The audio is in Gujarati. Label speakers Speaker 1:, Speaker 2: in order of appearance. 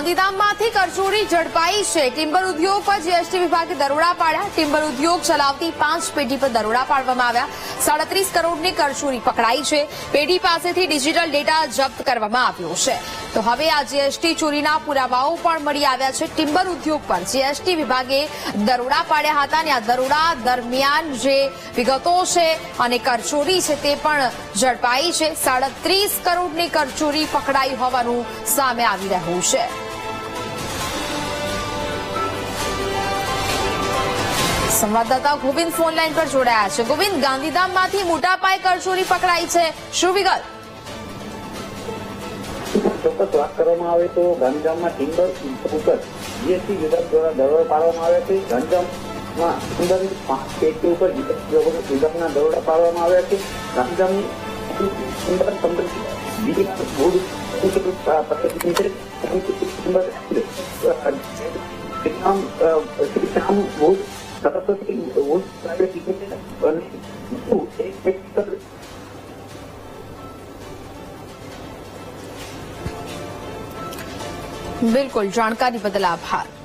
Speaker 1: ગાંધીધામમાંથી કરચોરી ઝડપાઈ છે. ટિમ્બર ઉદ્યોગ પર જીએસટી વિભાગે દરોડા પાડ્યા. ટિમ્બર ઉદ્યોગ ચલાવતી પાંચ પેઢી પર દરોડા પાડવામાં આવ્યા. સાડત્રીસ કરોડની કરચોરી પકડાઈ છે. પેઢી પાસેથી ડિજિટલ ડેટા જપ્ત કરવામાં આવ્યો છે. તો હવે આ જીએસટી ચોરીના પુરાવાઓ પણ મળી આવ્યા છે. ટિમ્બર ઉદ્યોગ પર જીએસટી વિભાગે દરોડા પાડ્યા હતા અને આ દરોડા દરમિયાન જે વિગતો છે અને કરચોરી છે તે પણ ઝડપાઈ છે. સાડત્રીસ કરોડની કરચોરી પકડાઈ હોવાનું સામે આવી રહ્યું છે. સંવાદદાતા ગોવિંદ ફોન લાઈન પર જોડાયા છે. ગોવિંદ, ગાંધીધામમાંથી મોટા પાયે કરચોરી પકડાઈ છે. શું વિગત?
Speaker 2: ચોક્કસ વાત કરવામાં આવે તો ગાંધીધામમાં ટિમ્બર ઉપર જીએસટી વિભાગ દ્વારા દરોડા પાડવામાં આવ્યા છે. ગાંધીધામમાં ટિમ્બર પેટી ઉપર વિભાગના દરોડા પાડવામાં આવ્યા છે. ગાંધીધામની ટિમ્બર કંપની બીજી ભૂલ પદ્ધતિ
Speaker 1: बिल्कुल जानकारी बदल आभार।